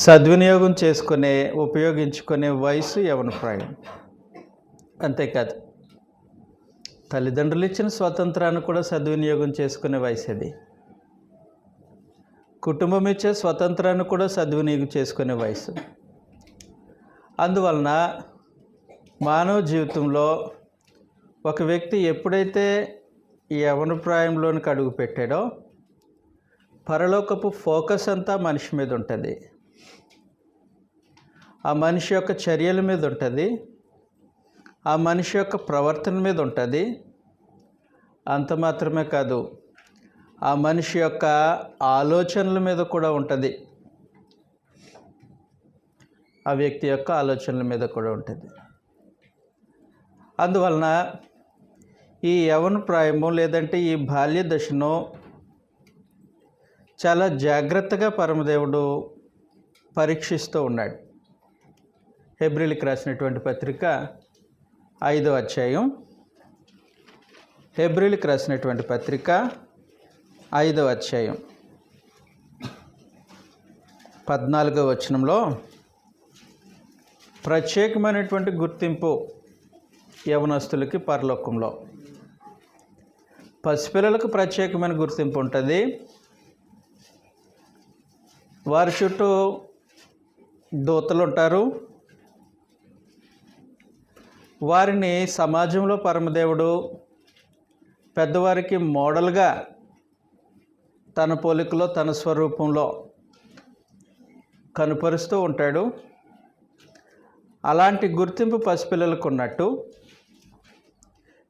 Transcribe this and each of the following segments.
సద్వినియోగం చేసుకునే ఉపయోగించుకునే వయసు యవనప్రాయం అంతేకాదు తల్లిదండ్రులు ఇచ్చిన స్వాతంత్రాన్ని కూడా సద్వినియోగం చేసుకునే వయసు అది కుటుంబం ఇచ్చే స్వతంత్రాన్ని కూడా సద్వినియోగం చేసుకునే వయసు. అందువలన మానవ జీవితంలో ఒక వ్యక్తి ఎప్పుడైతే ఈ యవన ప్రాయంలోనికి అడుగు పెట్టాడో పరలోకపు ఫోకస్ అంతా మనిషి మీద ఉంటుంది. ఆ మనిషి యొక్క చర్యల మీద ఉంటుంది. ఆ మనిషి యొక్క ప్రవర్తన మీద ఉంటుంది. అంత మాత్రమే కాదు ఆ మనిషి యొక్క ఆలోచనల మీద కూడా ఉంటుంది. ఆ వ్యక్తి యొక్క ఆలోచనల మీద కూడా ఉంటుంది. అందువలన ఈ యవన ప్రాయము లేదంటే ఈ బాల్య దశను చాలా జాగ్రత్తగా పరమదేవుడు పరీక్షిస్తూ ఉన్నాడు. హెబ్రిల్కి రాసినటువంటి పత్రిక ఐదో అధ్యాయం. హెబ్రిల్కి రాసినటువంటి పత్రిక ఐదో అధ్యాయం. పద్నాలుగో వచనంలో ప్రత్యేకమైనటువంటి గుర్తింపు యవనస్తులకి పరలోకంలో. పసిపిల్లలకు ప్రత్యేకమైన గుర్తింపు ఉంటుంది. వారి చుట్టూ దూతలు ఉంటారు. వారిని సమాజంలో పరమదేవుడు పెద్దవారికి మోడల్గా తన పోలికలో తన స్వరూపంలో కనుపరుస్తూ ఉంటాడు. అలాంటి గుర్తింపు పసిపిల్లలకు ఉన్నట్టు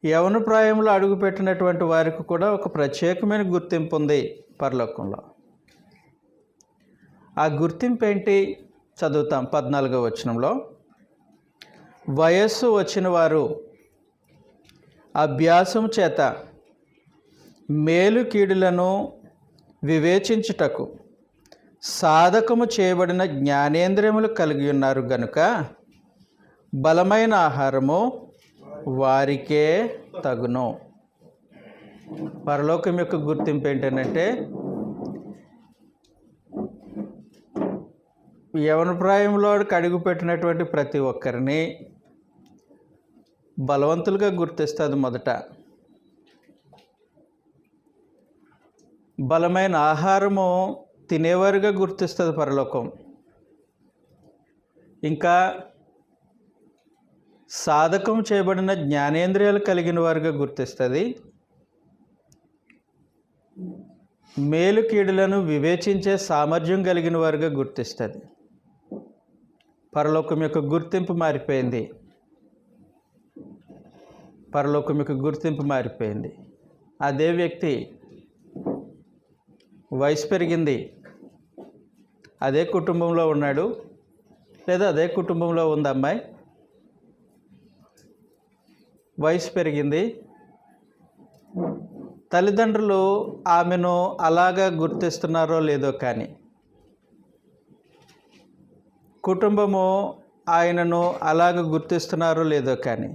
యవన ప్రాయంలో అడుగుపెట్టినటువంటి వారికి కూడా ఒక ప్రత్యేకమైన గుర్తింపు ఉంది పరలోకంలో. ఆ గుర్తింపు ఏంటి? చదువుతాం పద్నాలుగో వచనంలో. వయస్సు వచ్చిన వారు అభ్యాసం చేత మేలు కీడులను వివేచించుటకు సాధకము చేయబడిన జ్ఞానేంద్రియములు కలిగి ఉన్నారు గనుక బలమైన ఆహారము వారికే తగును. పరలోకం యొక్క గుర్తింపు ఏంటంటే యవనప్రాయంలో అడుగు పెట్టినటువంటి ప్రతి ఒక్కరిని బలవంతులుగా గుర్తిస్తుంది మొదట. బలమైన ఆహారము తినేవారుగా గుర్తిస్తుంది పరలోకం. ఇంకా సాధకం చేయబడిన జ్ఞానేంద్రియాలు కలిగిన వారుగా గుర్తిస్తుంది మేలు కీడులను వివేచించే సామర్థ్యం కలిగిన వారుగా గుర్తిస్తుంది పరలోకం యొక్క గుర్తింపు మారిపోయింది. పరలోకం యొక్క గుర్తింపు మారిపోయింది. అదే వ్యక్తి వయసు పెరిగింది. అదే కుటుంబంలో ఉన్నాడు. లేదా అదే కుటుంబంలో ఉంది అమ్మాయి. వయసు పెరిగింది. తల్లిదండ్రులు ఆమెను అలాగా గుర్తిస్తున్నారో లేదో కానీ కుటుంబము ఆయనను అలాగ గుర్తిస్తున్నారో లేదో కానీ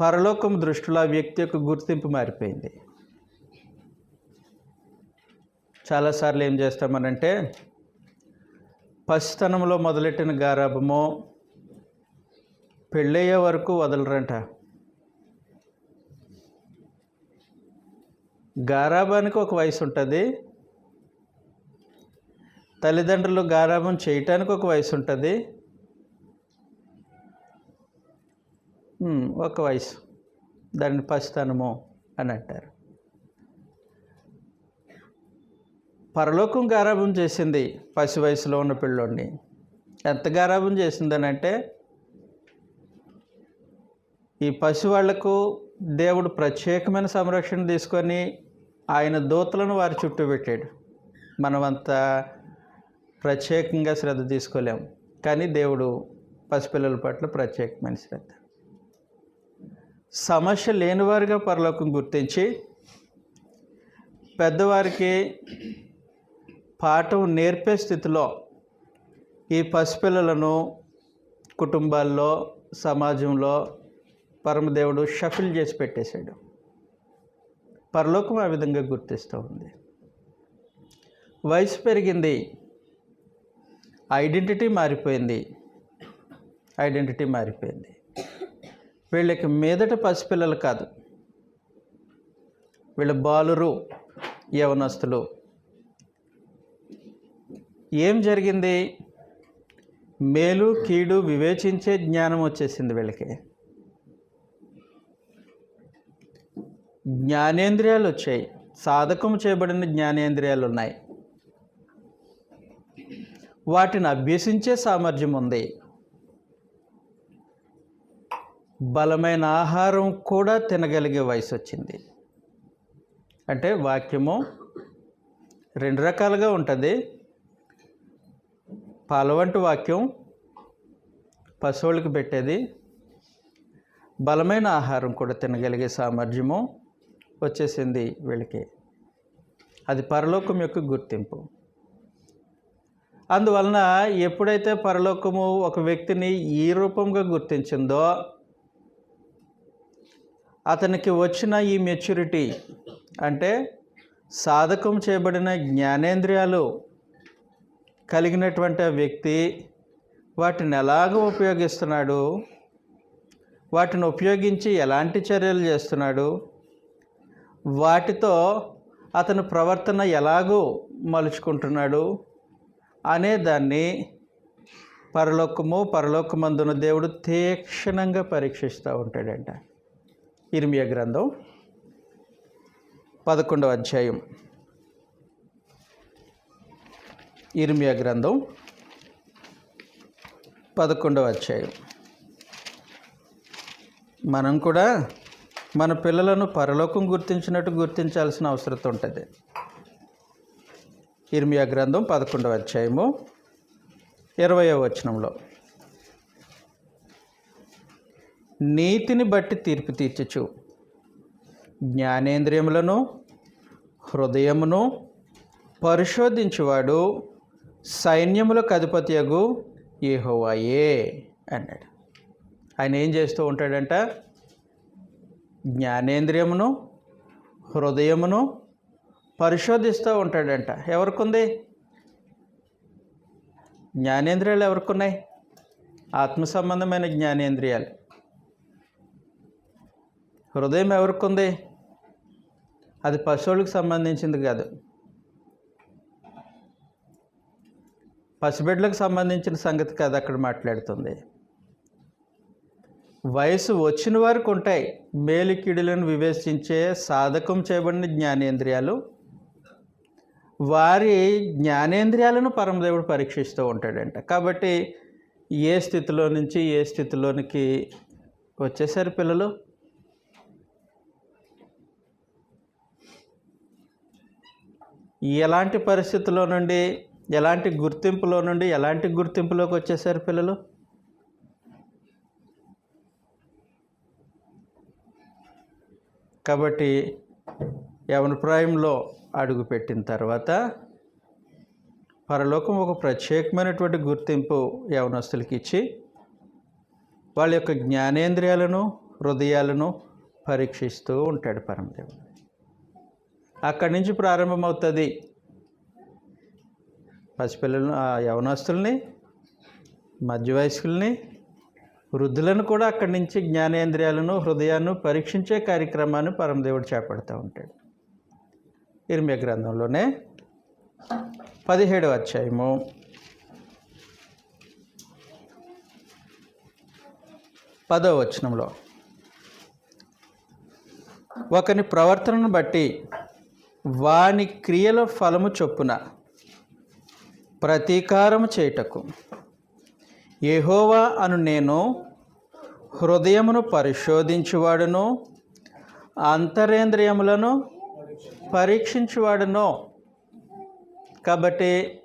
పరలోకం దృష్టిలో ఆ వ్యక్తి యొక్క గుర్తింపు మారిపోయింది. చాలాసార్లు ఏం చేస్తామనంటే పసితనంలో మొదలెట్టిన గారాభమో పెళ్ళయ్యే వరకు వదలరంట. గారాభానికి ఒక వయసు ఉంటుంది. తల్లిదండ్రులు గారాభం చేయటానికి ఒక వయసు ఉంటుంది. ఒక వయసు. దాన్ని పసితనము అని అంటారు. పరలోకం గారాబం చేసింది పసి వయసులో ఉన్న పిల్లోడిని. ఎంత గారాబం చేసిందని అంటే ఈ పసి వాళ్ళకు దేవుడు ప్రత్యేకమైన సంరక్షణ తీసుకొని ఆయన దూతలను వారి చుట్టూ పెట్టాడు. మనమంత ప్రత్యేకంగా శ్రద్ధ తీసుకోలేం. కానీ దేవుడు పసిపిల్లల పట్ల ప్రత్యేకమైన శ్రద్ధ. సమస్య లేనివారుగా పరలోకం గుర్తించి పెద్దవారికి పాఠం నేర్పే స్థితిలో ఈ పసిపిల్లలను కుటుంబాల్లో సమాజంలో పరమదేవుడు షఫిల్ చేసి పెట్టేశాడు. పరలోకం ఆ విధంగా గుర్తిస్తూ ఉంది. వయసు పెరిగింది. ఐడెంటిటీ మారిపోయింది. ఐడెంటిటీ మారిపోయింది. వీళ్ళకి మీదట పసిపిల్లలు కాదు. వీళ్ళ బాలురు యవనస్తులు. ఏం జరిగింది? మేలు కీడు వివేచించే జ్ఞానం వచ్చేసింది వీళ్ళకి. జ్ఞానేంద్రియాలు వచ్చాయి. సాధకం చేయబడిన జ్ఞానేంద్రియాలు ఉన్నాయి. వాటిని అభ్యసించే సామర్థ్యం ఉంది. బలమైన ఆహారం కూడా తినగలిగే వయసు వచ్చింది అంటే వాక్యము రెండు రకాలుగా ఉంటుంది. పాలవంటి వాక్యం పశువులకు పెట్టేది. బలమైన ఆహారం కూడా తినగలిగే సామర్థ్యము వచ్చేసింది వీళ్ళకి. అది పరలోకం యొక్క గుర్తింపు. అందువలన ఎప్పుడైతే పరలోకము ఒక వ్యక్తిని ఈ రూపంగా గుర్తించిందో అతనికి వచ్చిన ఈ మెచ్యూరిటీ అంటే సాధకం చేయబడిన జ్ఞానేంద్రియాలు కలిగినటువంటి వ్యక్తి వాటిని ఎలాగ ఉపయోగిస్తున్నాడు? వాటిని ఉపయోగించి ఎలాంటి చర్యలు చేస్తున్నాడు? వాటితో అతని ప్రవర్తన ఎలాగూ మలుచుకుంటున్నాడు? అనే దాన్ని పరలోకము పరలోకమందున దేవుడు తీక్షణంగా పరీక్షిస్తూ ఉంటాడంట. ఇర్మియ గ్రంథం పదకొండవ అధ్యాయం. ఇర్మియ గ్రంథం పదకొండవ అధ్యాయం. మనం కూడా మన పిల్లలను పరలోకం గుర్తించినట్టు గుర్తించాల్సిన అవసరం ఉంటుంది. ఇర్మియా గ్రంథం పదకొండవ అధ్యాయము ఇరవయో వచనంలో. నీతిని బట్టి తీర్పు తీర్చచ్చు జ్ఞానేంద్రియములను హృదయమును పరిశోధించువాడు సైన్యములకు అధిపత్యగు ఏహోవాయే అన్నాడు. ఆయన ఏం చేస్తూ ఉంటాడంట? జ్ఞానేంద్రియమును హృదయమును పరిశోధిస్తూ ఉంటాడంట. ఎవరికి జ్ఞానేంద్రియాలు ఎవరికి ఉన్నాయి ఆత్మ సంబంధమైన జ్ఞానేంద్రియాలు. హృదయం ఎవరికుంది? అది పశువులకు సంబంధించింది కాదు. పసిబిడ్డలకు సంబంధించిన సంగతి కాదు అక్కడ మాట్లాడుతుంది. వయసు వచ్చిన వారికి ఉంటాయి. మేలికిడులను వివేచించే సాధకం చేయబడిన జ్ఞానేంద్రియాలు. వారి జ్ఞానేంద్రియాలను పరమదేవుడు పరీక్షిస్తూ ఉంటాడంట. కాబట్టి ఏ స్థితిలో నుంచి ఏ స్థితిలోనికి వచ్చేసారు పిల్లలు? ఎలాంటి పరిస్థితుల్లో నుండి ఎలాంటి గుర్తింపులో నుండి ఎలాంటి గుర్తింపులోకి వచ్చేసారు పిల్లలు? కాబట్టి యవనప్రాయంలో అడుగుపెట్టిన తర్వాత పరలోకం ఒక ప్రత్యేకమైనటువంటి గుర్తింపు యవనస్తులకి ఇచ్చి వాళ్ళ యొక్క జ్ఞానేంద్రియాలను హృదయాలను పరీక్షిస్తూ ఉంటాడు పరమదేవుడు. అక్కడి నుంచి ప్రారంభమవుతుంది. పసిపిల్లలను ఆ యవనస్తుల్ని మధ్య వయస్కుల్ని వృద్ధులను కూడా అక్కడి నుంచి జ్ఞానేంద్రియాలను హృదయాన్ని పరీక్షించే కార్యక్రమాన్ని పరమదేవుడు చేపడుతూ ఉంటాడు. ఇర్మియా గ్రంథంలోనే పదిహేడవ అధ్యాయము. పదవ వచనంలో ఒకని ప్రవర్తనను బట్టి వాని క్రియల ఫలము చొప్పున ప్రతీకారము చేయుటకు. యెహోవా అను నేను హృదయమును పరిశోధించువాడును అంతరేంద్రియములను పరీక్షించువాడును. కాబట్టి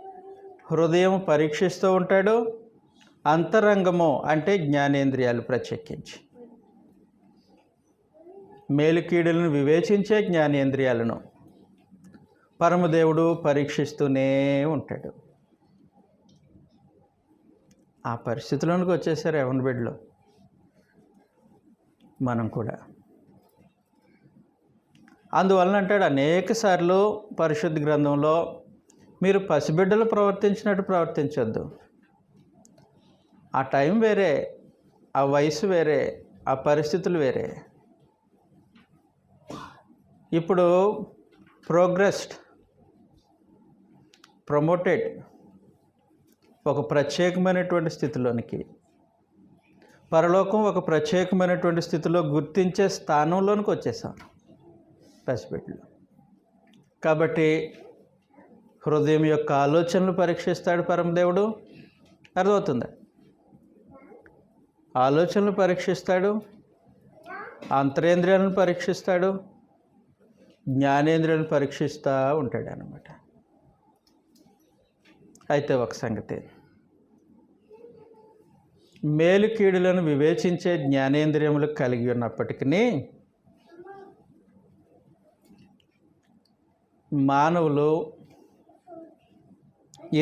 హృదయం పరీక్షిస్తూ ఉంటాడు అంతరంగము అంటే జ్ఞానేంద్రియాలు ప్రత్యేకించి. మేలుకీడులను వివేచించే జ్ఞానేంద్రియాలను పరమదేవుడు పరీక్షిస్తూనే ఉంటాడు. ఆ పరిస్థితిలోనికి వచ్చేసారు ఎవరి బిడ్డలో? మనం కూడా. అందువలన అంటాడు అనేక సార్లు పరిశుద్ధ గ్రంథంలో మీరు పసిబిడ్డలు ప్రవర్తించినట్టు ప్రవర్తించొద్దు. ఆ టైం వేరే ఆ వయసు వేరే ఆ పరిస్థితులు వేరే. ఇప్పుడు ప్రోగ్రెస్డ్ ప్రమోటెడ్ ఒక ప్రత్యేకమైనటువంటి స్థితిలోనికి. పరలోకం ఒక ప్రత్యేకమైనటువంటి స్థితిలో గుర్తించే స్థానంలోనికి వచ్చేసాం. పసిబిడ్డలు కాబట్టి హృదయం యొక్క ఆలోచనలు పరీక్షిస్తాడు పరమదేవుడు. అర్థమవుతుందా? ఆలోచనలు పరీక్షిస్తాడు. అంతరేంద్రియాలను పరీక్షిస్తాడు. జ్ఞానేంద్రియాలను పరీక్షిస్తూ ఉంటాడు అన్నమాట అయితే ఒక సంగతి. మేలు కీడులను వివేచించే జ్ఞానేంద్రియములు కలిగి ఉన్నప్పటికీ మానవులు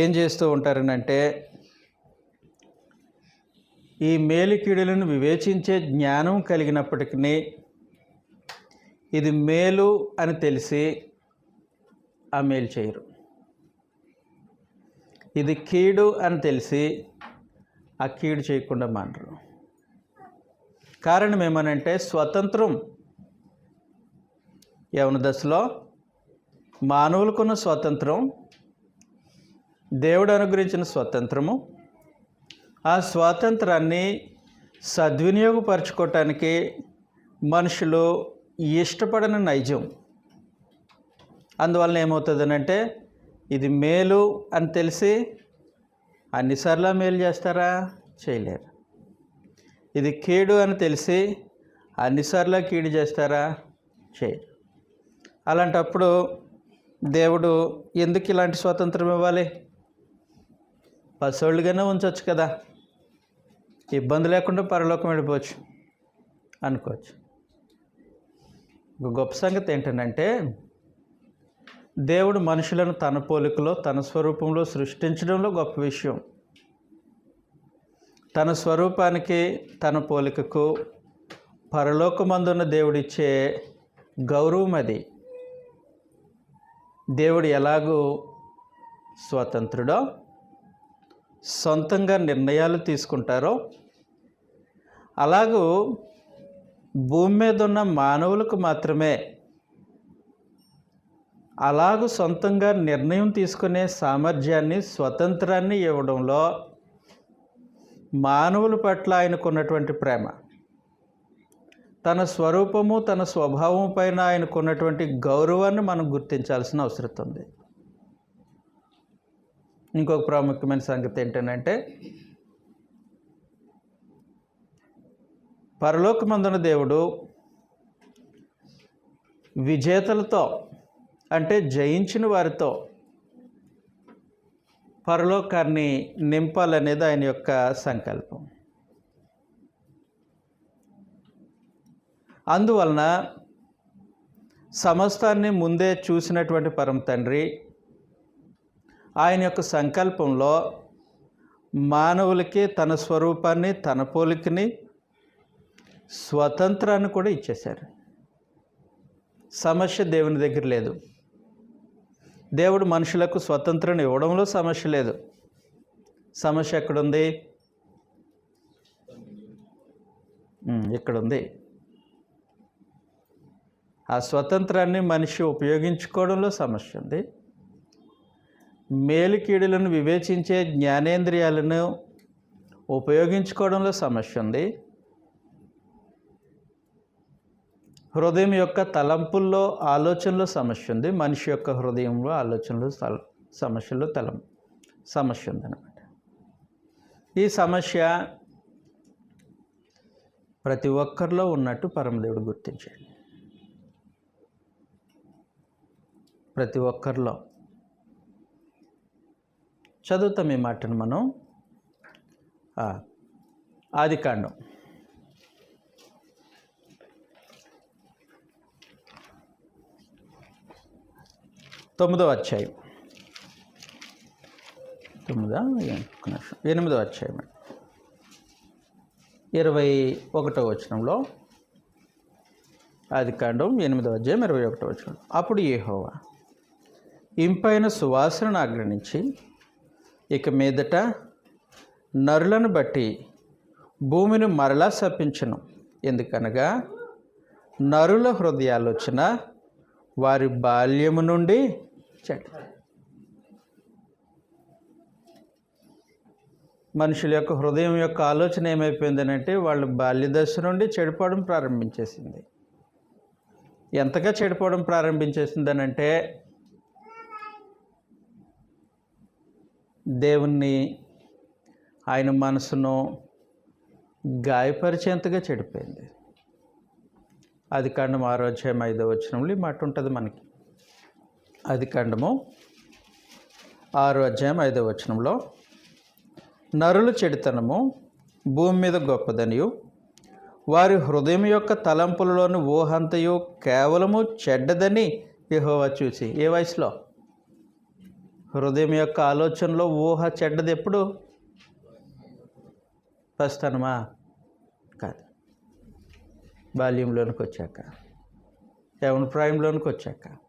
ఏం చేస్తూ ఉంటారనంటే ఈ మేలుకీడులను వివేచించే జ్ఞానం కలిగినప్పటికీ ఇది మేలు అని తెలిసి ఆ మేలు చేయరు. ఇది కీడు అని తెలిసి ఆ కీడు చేయకుండా మానరు. కారణం ఏమనంటే స్వతంత్రం. యవన దశలో? మానవులకున్న స్వాతంత్రం దేవుడు అనుగ్రహించిన స్వాతంత్రము. ఆ స్వాతంత్రాన్ని సద్వినియోగపరచుకోవటానికి మనుషులు ఇష్టపడని నైజం. అందువలన ఏమవుతుందనంటే ఇది మేలు అని తెలిసి అన్నిసార్లు మేలు చేస్తారా? చేయలేరు. ఇది కీడు అని తెలిసి అన్నిసార్లు కీడు చేస్తారా? చేయరు. అలాంటప్పుడు దేవుడు ఎందుకు ఇలాంటి స్వాతంత్రం ఇవ్వాలి? పసోళ్ళుగానే ఉంచవచ్చు కదా. ఇబ్బంది లేకుండా పరలోకం వెళ్ళిపోవచ్చు అనుకోవచ్చు. గొప్ప సంగతి ఏంటంటే దేవుడు మనుషులను తన పోలికలో తన స్వరూపంలో సృష్టించడంలో గొప్ప విషయం. తన స్వరూపానికి తన పోలికకు పరలోకమందున్న దేవుడిచ్చే గౌరవం అది. దేవుడు ఎలాగూ స్వతంత్రుడో సొంతంగా నిర్ణయాలు తీసుకుంటారో అలాగూ భూమి మీద ఉన్న మానవులకు మాత్రమే అలాగూ సొంతంగా నిర్ణయం తీసుకునే సామర్థ్యాన్ని స్వతంత్రాన్ని ఇవ్వడంలో మానవుల పట్ల ఆయనకున్నటువంటి ప్రేమ. తన స్వరూపము తన స్వభావం పైన ఆయనకున్నటువంటి గౌరవాన్ని మనం గుర్తించాల్సిన అవసరం ఉంది. ఇంకొక ప్రాముఖ్యమైన సంగతి ఏంటంటే పరలోకమందున దేవుడు విజేతలతో అంటే జయించిన వారితో పరలోకాన్ని నింపాలనేది ఆయన యొక్క సంకల్పం. అందువలన సమస్తాన్ని ముందే చూసినటువంటి పరమ తండ్రి ఆయన యొక్క సంకల్పంలో మానవులకి తన స్వరూపాన్ని తన పోలికని స్వతంత్రాన్ని కూడా ఇచ్చేశారు. సమస్య దేవుని దగ్గర లేదు. దేవుడు మనుషులకు స్వతంత్రం ఇవ్వడంలో సమస్య లేదు. సమస్య ఎక్కడుంది? ఇక్కడుంది. ఆ స్వతంత్రాన్ని మనిషి ఉపయోగించుకోవడంలో సమస్య ఉంది. మేలుకీడులను వివేచించే జ్ఞానేంద్రియాలను ఉపయోగించుకోవడంలో సమస్య ఉంది. హృదయం యొక్క తలంపుల్లో ఆలోచనలో సమస్య ఉంది. మనిషి యొక్క హృదయంలో ఆలోచనలు తల సమస్యలో తలం సమస్య ఉందన్నమాట ఈ సమస్య ప్రతి ఒక్కరిలో ఉన్నట్టు పరమదేవుడు గుర్తించాడు. ప్రతి ఒక్కరిలో. చదువుతాం ఈ మాటను మనం. ఆదికాండం తొమ్మిదో అధ్యాయం. తొమ్మిదా? నిమిషం. ఎనిమిదో అధ్యాయం ఇరవై ఒకటో వచనంలో అది కాండం ఎనిమిదో అధ్యాయం ఇరవై ఒకటో వచనం. అప్పుడు ఏహోవా ఇంపైన సువాసనను ఆగ్రహించి ఇక మీదట నరులను బట్టి భూమిని మరలా శపించను ఎందుకనగా నరుల హృదయాలోచన వారి బాల్యము నుండి చెడ్డ మనుషుల యొక్క హృదయం యొక్క ఆలోచన ఏమైపోయిందనంటే వాళ్ళు బాల్యదశ నుండి చెడిపోవడం ప్రారంభించేసింది. ఎంతగా చెడిపోవడం ప్రారంభించేసిందనంటే దేవుణ్ణి ఆయన మనసును గాయపరిచేంతగా చెడిపోయింది. అది కాండం ఆరో అధ్యాయం ఐదో వచ్చినంలో ఈ మాట ఉంటుంది మనకి. అది ఖండము. ఆరు అధ్యాయం ఐదో వచనంలో నరులు చెడితనము భూమి మీద గొప్పదనియు. వారి హృదయం యొక్క తలంపులలోని ఊహంతయు కేవలము చెడ్డదని యహోవా చూసి ఏ వయసులో? హృదయం యొక్క ఆలోచనలో ఊహ చెడ్డది ఎప్పుడు? ప్రస్థానమా? కాదు. బాల్యంలోనికి వచ్చాక. యవన ప్రాయంలోనికి వచ్చాక.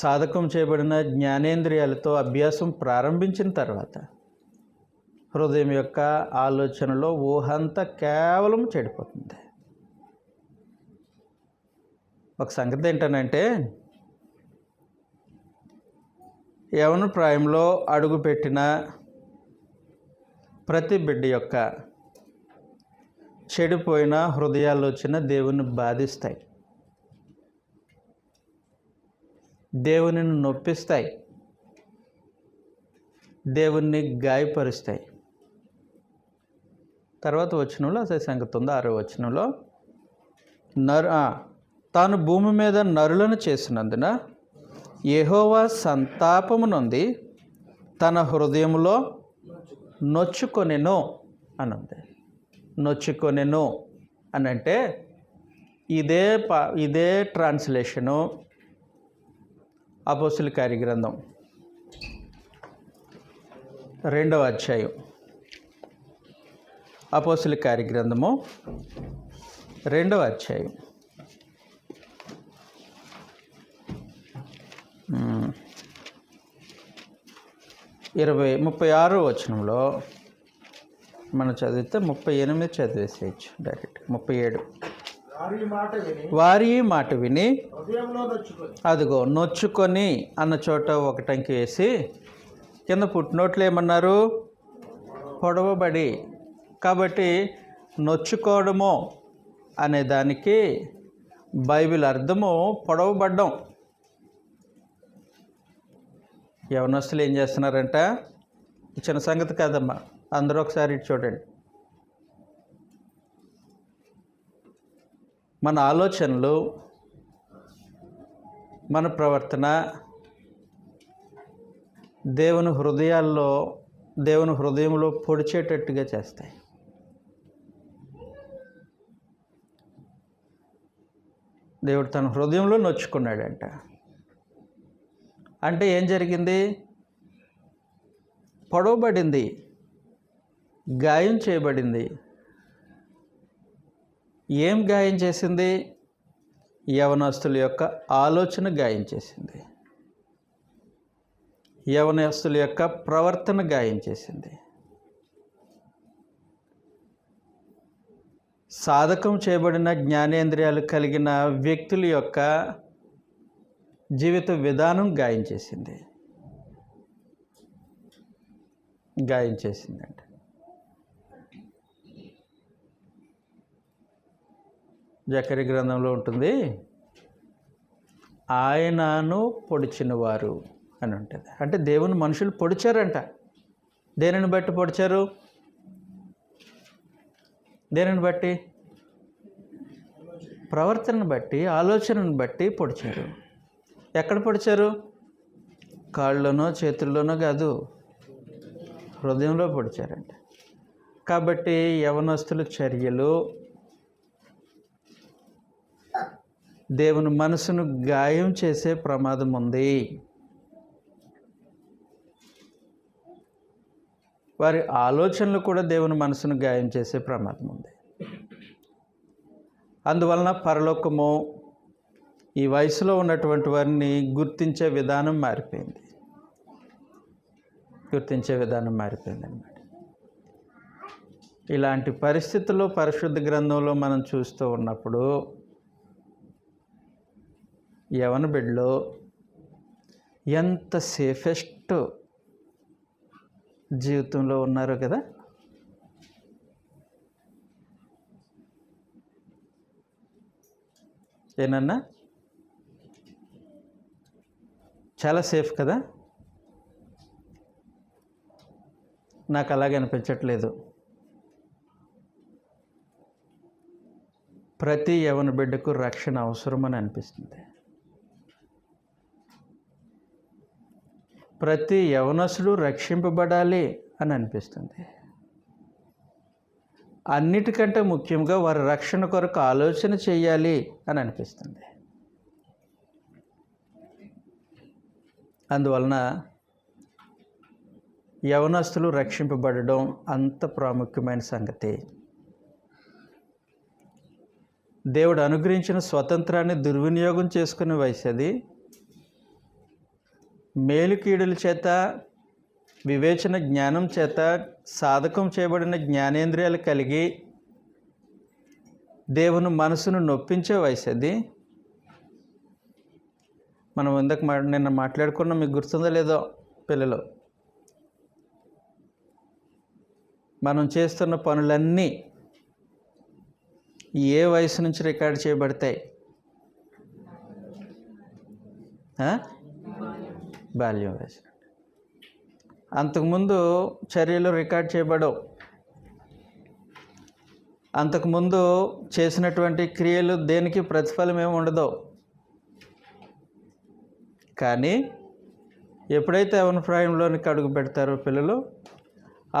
సాధకం చేయబడిన జ్ఞానేంద్రియాలతో అభ్యాసం ప్రారంభించిన తర్వాత హృదయం యొక్క ఆలోచనలో ఊహంతా కేవలం చెడిపోతుంది. ఒక సంగతి ఏంటనంటే యవన ప్రాయంలో అడుగుపెట్టిన ప్రతి బిడ్డ యొక్క చెడిపోయిన హృదయాలోచన దేవుని బాధిస్తాయి. దేవుని నొప్పిస్తాయి. దేవుణ్ణి గాయపరుస్తాయి. తర్వాత వచనంలో అసలు సంగతి ఉంది. ఆరో వచనంలో నరు తాను భూమి మీద నరులను చేసినందున ఎహోవా సంతాపమునుంది తన హృదయంలో నొచ్చుకొనెను అనంది. నొచ్చుకొనెను అని అంటే ఇదే పా ఇదే ట్రాన్స్లేషను అపోసుల కార్యగ్రంథం. రెండవ అధ్యాయం. అపోసుల కార్యగ్రంథము రెండవ అధ్యాయం. ఇరవై ముప్పై ఆరో వచనంలో మనం చదివితే ముప్పై ఎనిమిది చదివేసేయచ్చు. డైరెక్ట్ ముప్పై ఏడు. వారి మాట విని వారి మాట విని హృదయంలో నొచ్చుకొని అదిగో నొచ్చుకొని అన్న చోట ఒకటంకి వేసి కింద పుట్టినోట్లు ఏమన్నారు? పొడవబడి. కాబట్టి నొచ్చుకోవడము అనే దానికి బైబిల్ అర్థము పొడవబడ్డం. యవనస్తులు ఏం చేస్తున్నారంట? చిన్న సంగతి కాదమ్మా. అందరూ ఒకసారి ఇటు చూడండి. మన ఆలోచనలు మన ప్రవర్తన దేవుని హృదయాల్లో దేవుని హృదయంలో పొడిచేటట్టుగా చేస్తాయి. దేవుడు తన హృదయంలో నొచ్చుకున్నాడంట. అంటే ఏం జరిగింది? పొడవబడింది గాయం చేయబడింది. ఏం గాయం చేసింది? యవనస్తుల యొక్క ఆలోచన గాయం చేసింది. యవనస్తుల యొక్క ప్రవర్తన గాయం చేసింది. సాధకం చేయబడిన జ్ఞానేంద్రియాలు కలిగిన వ్యక్తుల యొక్క జీవిత విధానం గాయం చేసింది. గాయం చేసిందండి జకరి గ్రంథంలో ఉంటుంది. ఆయనను పొడిచినవారు అని ఉంటుంది. అంటే దేవుని మనుషులు పొడిచారంట. దేనిని బట్టి పొడిచారు? దేనిని బట్టి? ప్రవర్తనను బట్టి ఆలోచనను బట్టి పొడిచారు. ఎక్కడ పొడిచారు? కాళ్ళలోనో చేతుల్లోనో కాదు హృదయంలో పొడిచారంట. కాబట్టి యవనస్తుల చర్యలు దేవుని మనసును గాయం చేసే ప్రమాదం ఉంది. వారి ఆలోచనలు కూడా దేవుని మనసును గాయం చేసే ప్రమాదం ఉంది. అందువలన పరలోకము ఈ వయసులో ఉన్నటువంటి వారిని గుర్తించే విధానం మారిపోయింది. గుర్తించే విధానం మారిపోయింది అన్నమాట ఇలాంటి పరిస్థితుల్లో పరిశుద్ధ గ్రంథంలో మనం చూస్తూ ఉన్నప్పుడు యవన బిడ్డలో ఎంత సేఫెస్ట్ జీవితంలో ఉన్నారు కదా? ఏనన్నా? చాలా సేఫ్ కదా? నాకు అలాగే అనిపించట్లేదు. ప్రతి యవన బిడ్డకు రక్షణ అవసరమని అనిపిస్తుంది. ప్రతి యవనసుడు రక్షింపబడాలి అని అనిపిస్తుంది. అన్నిటికంటే ముఖ్యంగా వారి రక్షణ కొరకు ఆలోచన చేయాలి అని అనిపిస్తుంది. అందువలన యవనస్తులు రక్షింపబడడం అంత ప్రాముఖ్యమైన సంగతి. దేవుడు అనుగ్రహించిన స్వతంత్రాన్ని దుర్వినియోగం చేసుకునే వయసు అది. మేలుకీడుల చేత వివేచన జ్ఞానం చేత సాధకం చేయబడిన జ్ఞానేంద్రియాలు కలిగి దేవుని మనసును నొప్పించే వయసు అది. మనం ఇందాక మా నిన్న మాట్లాడుకున్నాం మీకు గుర్తుందో లేదో పిల్లలు. మనం చేస్తున్న పనులన్నీ ఏ వయసు నుంచి రికార్డ్ చేయబడతాయి? బాల్యం వయసు అంతకుముందు చర్యలు రికార్డ్ చేయబడవు. అంతకుముందు చేసినటువంటి క్రియలు దేనికి ప్రతిఫలం ఏమి ఉండదు. కానీ ఎప్పుడైతే అవనప్రాయంలోనికి అడుగు పెడతారో పిల్లలు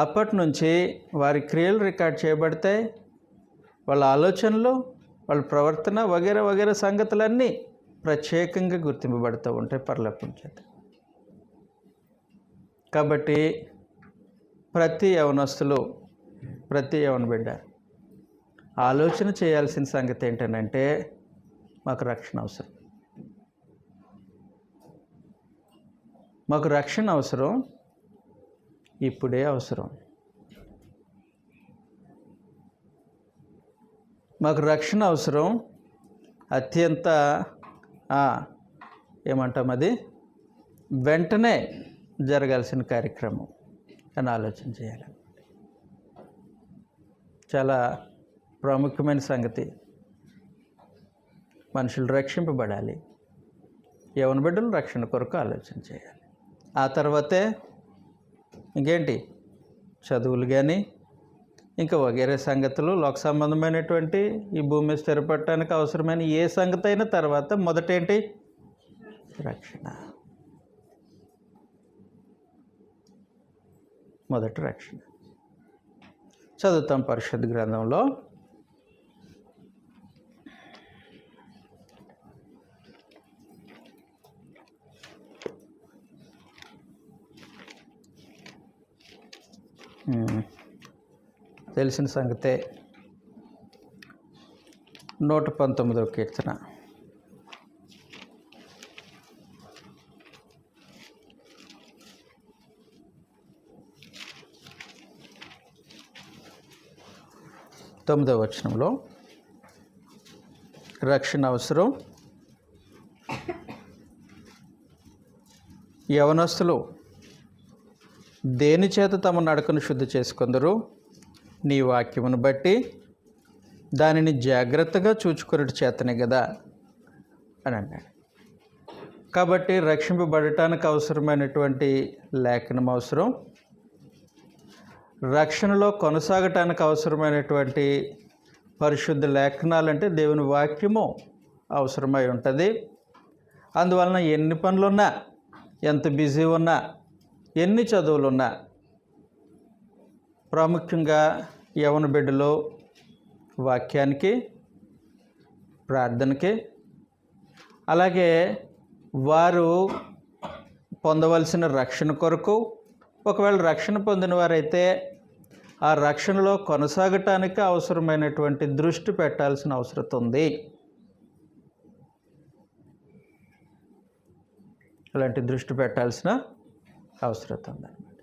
అప్పటి నుంచి వారి క్రియలు రికార్డ్ చేయబడతాయి వాళ్ళ ఆలోచనలు వాళ్ళ ప్రవర్తన వగేర వగేర సంగతులన్నీ ప్రత్యేకంగా గుర్తింపబడుతూ ఉంటాయి పర్లపం చేత. కాబట్టి ప్రతి యవనస్తులు ప్రతి యవన బిడ్డ ఆలోచన చేయాల్సిన సంగతి ఏంటంటే మాకు రక్షణ అవసరం. మాకు రక్షణ అవసరం ఇప్పుడే అవసరం. మాకు రక్షణ అవసరం అత్యంత ఏమంటాం అది? వెంటనే జరగాల్సిన కార్యక్రమం అని ఆలోచన చేయాలి. చాలా ప్రాముఖ్యమైన సంగతి మనుషులు రక్షింపబడాలి. యవన బిడ్డలు రక్షణ కొరకు ఆలోచన చేయాలి. ఆ తర్వాతే ఇంకేంటి? చదువులు కానీ ఇంకా వగేరే సంగతులు లోక సంబంధమైనటువంటి ఈ భూమి స్థిరపడటానికి అవసరమైన ఏ సంగతి అయిన తర్వాత మొదటేంటి? రక్షణ. మొదటి రక్షణ. చదువుతాం పరిషత్ గ్రంథంలో. తెలిసిన సంగతే నూట పంతొమ్మిదో కీర్తన. తొమ్మిదవ వచనంలో రక్షణ అవసరం. యవనస్తులు దేని చేత తమ నడకను శుద్ధి చేసుకుందరు? నీ వాక్యమును బట్టి దానిని జాగ్రత్తగా చూచుకున్నట్టు చేతనే కదా అని అన్నాడు. కాబట్టి రక్షింపబడటానికి అవసరమైనటువంటి లేఖనం అవసరం. రక్షణలో కొనసాగటానికి అవసరమైనటువంటి పరిశుద్ధ లేఖనాలు అంటే దేవుని వాక్యము అవసరమై ఉంటుంది. అందువలన ఎన్ని పనులున్నా ఎంత బిజీ ఉన్నా ఎన్ని చదువులున్నా ప్రాముఖ్యంగా యవన బిడ్డలో వాక్యానికి ప్రార్థనకి అలాగే వారు పొందవలసిన రక్షణ కొరకు ఒకవేళ రక్షణ పొందిన వారైతే ఆ రక్షణలో కొనసాగటానికి అవసరమైనటువంటి దృష్టి పెట్టాల్సిన అవసరం ఉంది. ఇలాంటి దృష్టి పెట్టాల్సిన అవసరం ఉందన్నమాట.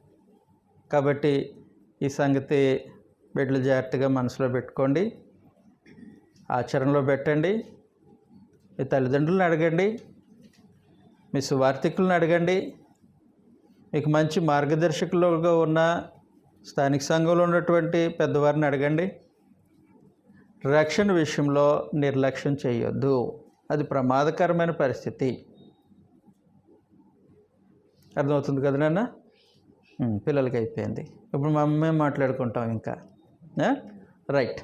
కాబట్టి ఈ సంగతి బిడ్డలు జాగ్రత్తగా మనసులో పెట్టుకోండి. ఆచరణలో పెట్టండి. మీ తల్లిదండ్రులను అడగండి. మీ సువార్థికులను అడగండి. మీకు మంచి మార్గదర్శకులుగా ఉన్న స్థానిక సంఘంలో ఉన్నటువంటి పెద్దవారిని అడగండి. రక్షణ విషయంలో నిర్లక్ష్యం చేయొద్దు. అది ప్రమాదకరమైన పరిస్థితి. అర్థమవుతుంది కదా నాన్న? పిల్లలకి అయిపోయింది. ఇప్పుడు మా అమ్మే మాట్లాడుకుంటాం ఇంకా. రైట్.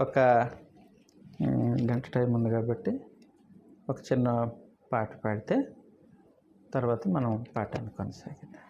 ఒక గంట టైం ఉంది కాబట్టి ఒక చిన్న పాట పాడితే తర్వాత మనం పాఠాన్ని కొనసాగిద్దాం.